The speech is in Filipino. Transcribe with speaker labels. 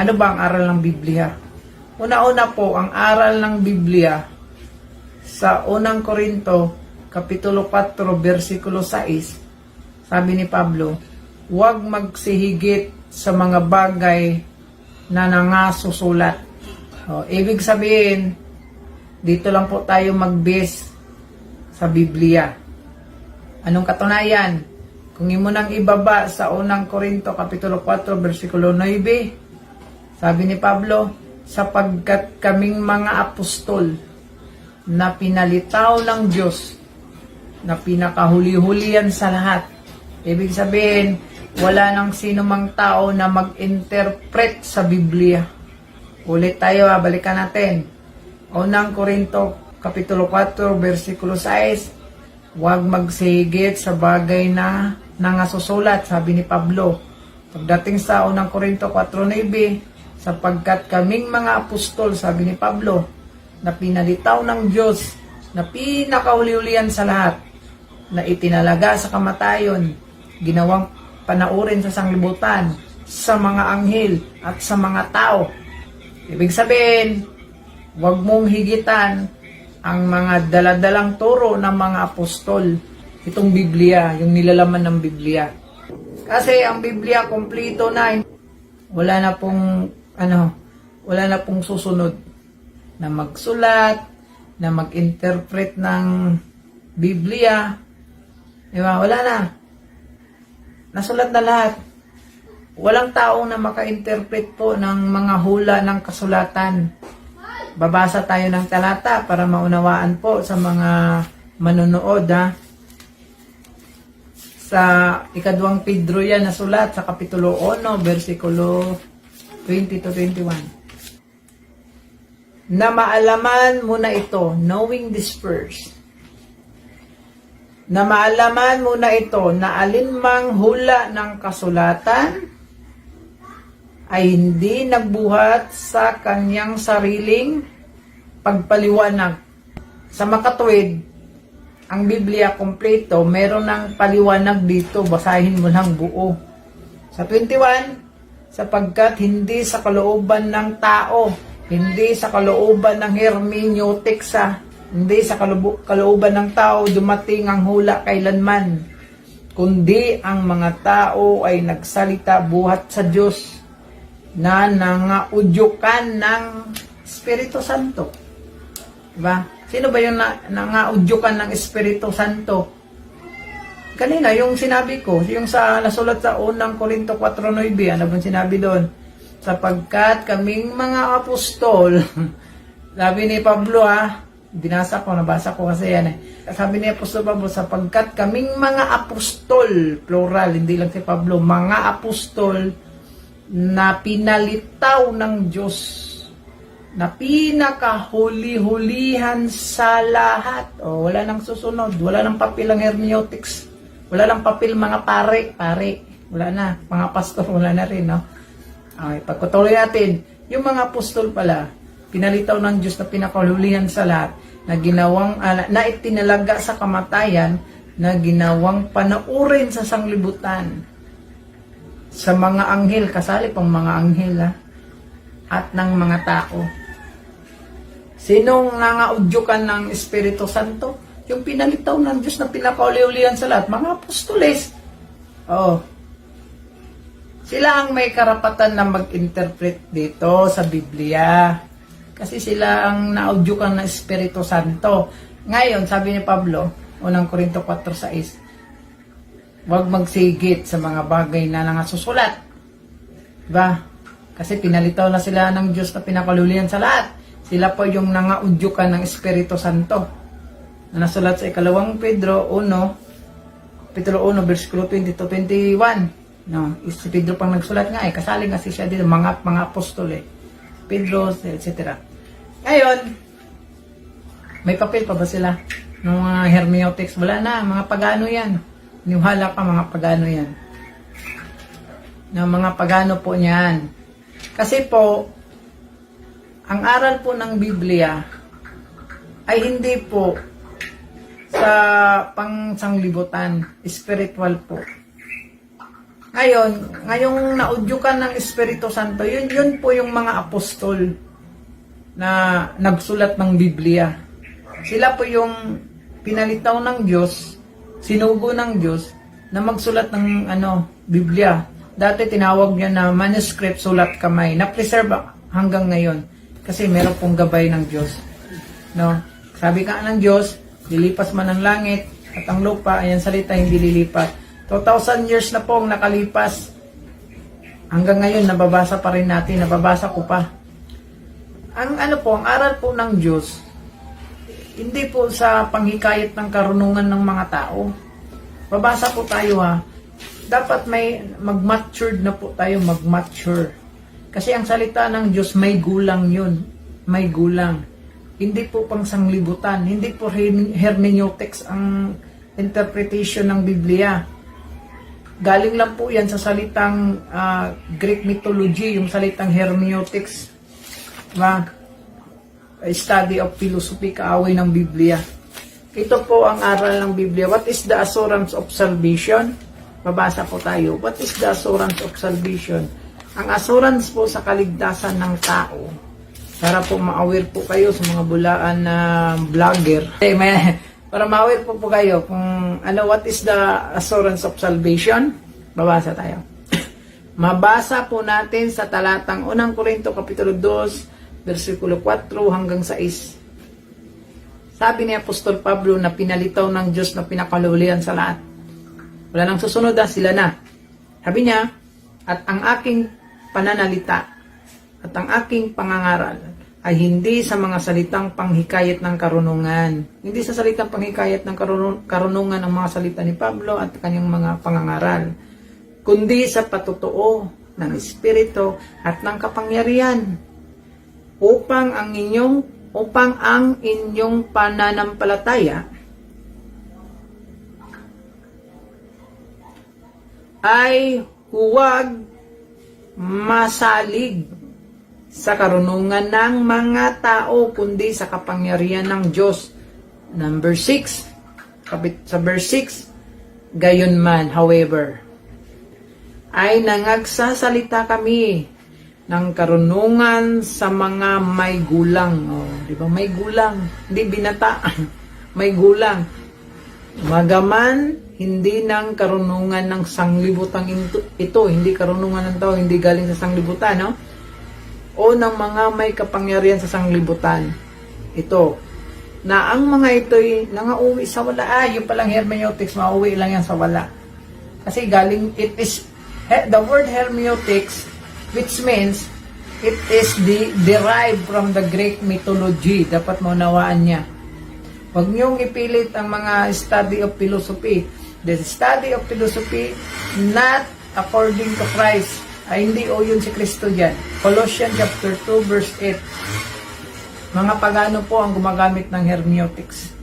Speaker 1: Ano ba ang aral ng Biblia? Una-una po, ang aral ng Biblia sa unang Korinto, Kapitulo 4, versikulo 6, sabi ni Pablo, huwag magsihigit sa mga bagay na nangasusulat. O, ibig sabihin, dito lang po tayo mag-base sa Biblia. Anong katunayan? Kung imo nang ibaba sa unang Korinto Kapitulo 4 versikulo 9, sabi ni Pablo, sapagkat kaming mga apostol na pinalitaw ng Diyos na pinakahuli-hulihan sa lahat. Ibig sabihin, wala nang sino mang tao na mag-interpret sa Biblia. Ulit tayo, ha, balikan natin. Unang Korinto, Kapitulo 4, versikulo 6, Huwag magsigit sa bagay na nangasusulat, sabi ni Pablo. Pagdating sa unang Korinto 4.9, sapagkat kaming mga apostol, sabi ni Pablo, na pinalitaw ng Diyos, na pinakahuli-hulihan sa lahat, na itinalaga sa kamatayon, ginawang panaurin sa sanglibutan, sa mga anghel at sa mga tao. Ibig sabihin, huwag mong higitan ang mga daladalang turo ng mga apostol. Itong Biblia, yung nilalaman ng Biblia. Kasi ang Biblia kompleto na, wala na pong ano, wala na pong susunod na magsulat, na mag-interpret ng Biblia. Di ba? Wala na. Nasulat na lahat. Walang taong na maka-interpret po ng mga hula ng kasulatan. Babasa tayo ng talata para maunawaan po sa mga manonood ha. Sa ikadwang Pedro yan na sulat sa Kapitulo 1, versikulo 20 to 21. Na maalaman mo na ito, knowing this first. Na maalaman mo na ito na alinmang hula ng kasulatan ay hindi nagbuhat sa kanyang sariling pagpaliwanag. Sa makatwid, ang Biblia kompleto, meron ng paliwanag dito, basahin mo lang buo. Sa 21, sapagkat hindi sa kalooban ng tao, hindi sa kalooban ng hermeneutics, ah, hindi sa kalooban ng tao dumating ang hula kailanman, kundi ang mga tao ay nagsalita buhat sa Diyos na nangaudyukan ng Espiritu Santo. Diba? Sino ba yung na, nangaudyukan ng Espiritu Santo? Kanina, yung sinabi ko, yung sa nasulat sa unang Korinto 4.9, ano bang sinabi doon? Sapagkat kaming mga apostol, sabi ni Pablo ha, binasa ko, nabasa ko kasi yan eh. Sabi ni Apostol Pablo, sapagkat kaming mga apostol, plural, hindi lang si Pablo, mga apostol na pinalitaw ng Diyos na pinakahuli-hulihan sa lahat. O, wala nang susunod. Wala nang papel ang hermeneutics. Wala nang papel mga pare. Pare. Wala na. Mga pastor, wala na rin. No? Okay, pagkutuloy natin. Yung mga apostol pala, pinalitaw ng Diyos na pinakahulihan sa lahat, na ginawang, uh, na itinalaga sa kamatayan, na ginawang panaurin sa sanglibutan sa mga anghel, kasali pang mga anghel ha, at ng mga tao. Sinong nangaudyukan ng Espiritu Santo? Yung pinalitaw ng Diyos na pinakauli-ulihan sa lahat, mga apostoles. Oh. Sila ang may karapatan na mag-interpret dito sa Biblia. Kasi sila ang naudyukan ng Espiritu Santo. Ngayon, sabi ni Pablo, unang Korinto 4.6, Huwag magsigit sa mga bagay na nangasusulat. Diba? Kasi pinalitaw na sila ng Diyos na pinakalulian sa lahat. Sila po yung nangaudyukan ng Espiritu Santo. Na nasulat sa ikalawang Pedro 1, Pedro 1, versikulo 20 to 21. No, si Pedro pang nagsulat nga eh, kasali nga si siya dito, mga, mga apostol eh. Pedro, etc. Ngayon, may papel pa ba sila? Ng mga hermeneutics? Wala na, mga pagano yan. Niwala ka mga pagano yan. Ng mga pagano po niyan. Kasi po, ang aral po ng Biblia ay hindi po sa pangsanglibutan, spiritual po. Ngayon, ngayong naudyukan ng Espiritu Santo, yun, yun po yung mga apostol na nagsulat ng Biblia. Sila po yung pinalitaw ng Diyos, sinugo ng Diyos, na magsulat ng ano, Biblia. Dati tinawag niya na manuscript, sulat kamay. Na-preserve hanggang ngayon. Kasi meron pong gabay ng Diyos. No? Sabi ka ng Diyos, lilipas man ang langit at ang lupa, ayan salita, hindi lilipat. 2,000 years na pong nakalipas. Hanggang ngayon, nababasa pa rin natin, nababasa ko pa. Ang ano po, ang aral po ng Diyos, hindi po sa panghikayat ng karunungan ng mga tao. Babasa po tayo ha. Dapat may mag-matured na po tayo, mag-mature. Kasi ang salita ng Diyos, may gulang yun. May gulang. Hindi po pang sanglibutan. Hindi po her- hermeneutics ang interpretation ng Biblia. Galing lang po yan sa salitang ah, Greek mythology, yung salitang hermeneutics. Diba? Study of philosophy, kaaway ng Biblia. Ito po ang aral ng Biblia. What is the assurance of salvation? Babasa po tayo. What is the assurance of salvation? Ang assurance po sa kaligtasan ng tao. Para po ma-aware po kayo sa mga bulaan na vlogger. Eh, para ma-aware po po kayo kung ano, what is the assurance of salvation? Babasa tayo. Mabasa po natin sa talatang 1 Korinto Kapitulo 2, versikulo 4 hanggang 6. Sabi ni Apostol Pablo na pinalitaw ng Diyos na pinakalulian sa lahat. Wala nang susunod na sila na. Sabi niya, at ang aking pananalita at ang aking pangangaral ay hindi sa mga salitang panghikayat ng karunungan. Hindi sa salitang panghikayat ng karunu- karunungan ang mga salita ni Pablo at kanyang mga pangangaral. Kundi sa patutuo ng Espiritu at ng kapangyarihan upang ang inyong upang ang inyong pananampalataya ay huwag masalig sa karunungan ng mga tao kundi sa kapangyarihan ng Diyos. Number 6, kapit sa verse 6, gayon man, however, ay nangagsasalita kami ng karunungan sa mga may gulang. Oh, di ba? May gulang. Hindi binata. may gulang. Magaman, hindi ng karunungan ng sanglibutang ito, ito, hindi karunungan ng tao, hindi galing sa sanglibutan, no? O ng mga may kapangyarihan sa sanglibutan. Ito, na ang mga ito'y nangauwi sa wala. Ah, yung palang hermeneutics, mauwi lang yan sa wala. Kasi galing, it is, he- the word hermeneutics, which means, it is the, derived from the Greek mythology. Dapat maunawaan niya. Huwag niyong ipilit ang mga study of philosophy. The study of philosophy not according to Christ. Ay hindi o yun si Kristo dyan. Colossians chapter 2 verse 8. Mga pagano po ang gumagamit ng hermeneutics.